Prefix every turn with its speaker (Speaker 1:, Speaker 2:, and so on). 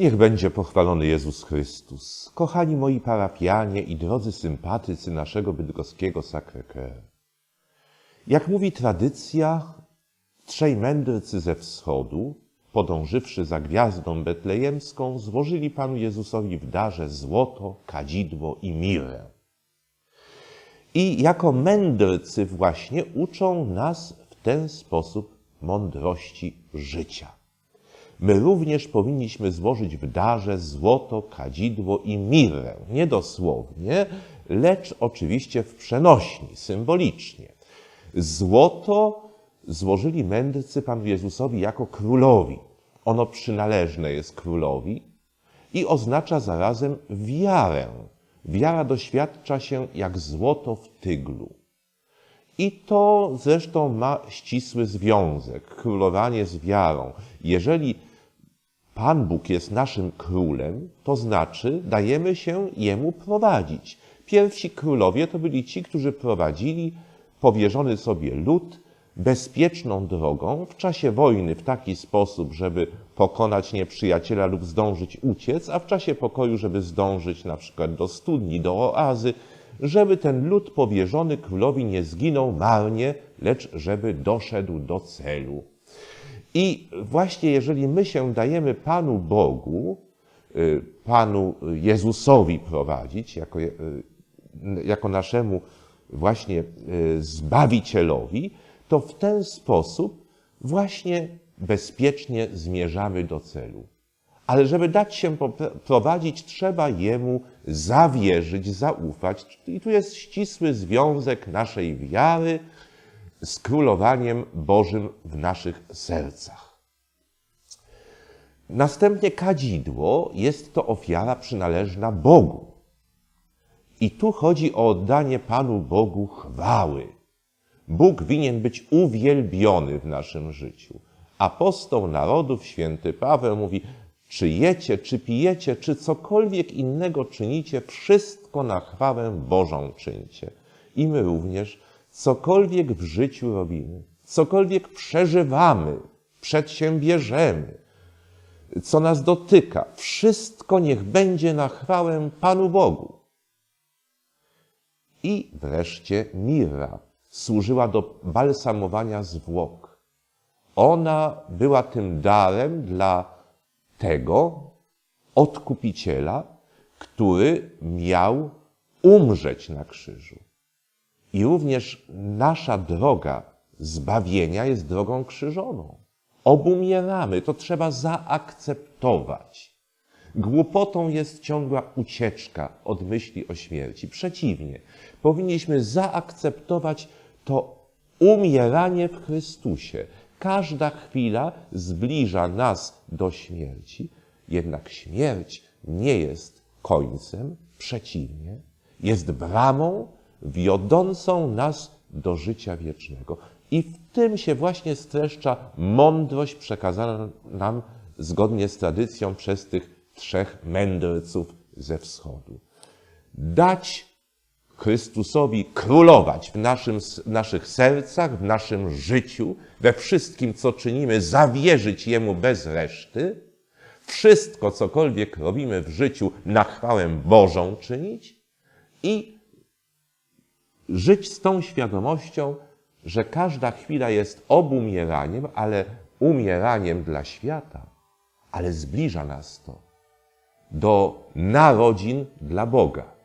Speaker 1: Niech będzie pochwalony Jezus Chrystus. Kochani moi parafianie i drodzy sympatycy naszego bydgoskiego Sacré-Cœur. Jak mówi tradycja, trzej mędrcy ze wschodu, podążywszy za gwiazdą betlejemską, złożyli Panu Jezusowi w darze złoto, kadzidło i mirę. I jako mędrcy właśnie uczą nas w ten sposób mądrości życia. My również powinniśmy złożyć w darze złoto, kadzidło i mirę. Nie dosłownie, lecz oczywiście w przenośni, symbolicznie. Złoto złożyli mędrcy Panu Jezusowi jako królowi. Ono przynależne jest królowi i oznacza zarazem wiarę. Wiara doświadcza się jak złoto w tyglu. I to zresztą ma ścisły związek, królowanie z wiarą. Jeżeli Pan Bóg jest naszym królem, to znaczy dajemy się Jemu prowadzić. Pierwsi królowie to byli ci, którzy prowadzili powierzony sobie lud bezpieczną drogą w czasie wojny w taki sposób, żeby pokonać nieprzyjaciela lub zdążyć uciec, a w czasie pokoju, żeby zdążyć na przykład do studni, do oazy, żeby ten lud powierzony królowi nie zginął marnie, lecz żeby doszedł do celu. I właśnie jeżeli my się dajemy Panu Bogu, y, Panu Jezusowi prowadzić, jako, y, jako naszemu właśnie y, Zbawicielowi, to w ten sposób właśnie bezpiecznie zmierzamy do celu. Ale żeby dać się prowadzić, trzeba Jemu zawierzyć, zaufać. I tu jest ścisły związek naszej wiary z królowaniem Bożym w naszych sercach. Następnie kadzidło jest to ofiara przynależna Bogu. I tu chodzi o oddanie Panu Bogu chwały. Bóg winien być uwielbiony w naszym życiu. Apostoł narodów, święty Paweł mówi, czy jecie, czy pijecie, czy cokolwiek innego czynicie, wszystko na chwałę Bożą czyńcie. I my również cokolwiek w życiu robimy, cokolwiek przeżywamy, przedsiębierzemy, co nas dotyka, wszystko niech będzie na chwałę Panu Bogu. I wreszcie mira służyła do balsamowania zwłok. Ona była tym darem dla tego odkupiciela, który miał umrzeć na krzyżu. I również nasza droga zbawienia jest drogą krzyżoną. Obumieramy, to trzeba zaakceptować. Głupotą jest ciągła ucieczka od myśli o śmierci. Przeciwnie, powinniśmy zaakceptować to umieranie w Chrystusie. Każda chwila zbliża nas do śmierci, jednak śmierć nie jest końcem, przeciwnie, jest bramą wiodącą nas do życia wiecznego. I w tym się właśnie streszcza mądrość przekazana nam zgodnie z tradycją przez tych trzech mędrców ze wschodu. Dać Chrystusowi królować w, naszym, naszych sercach, w naszym życiu, we wszystkim, co czynimy, zawierzyć Jemu bez reszty, wszystko, cokolwiek robimy w życiu, na chwałę Bożą czynić i żyć z tą świadomością, że każda chwila jest obumieraniem, ale umieraniem dla świata, ale zbliża nas to do narodzin dla Boga.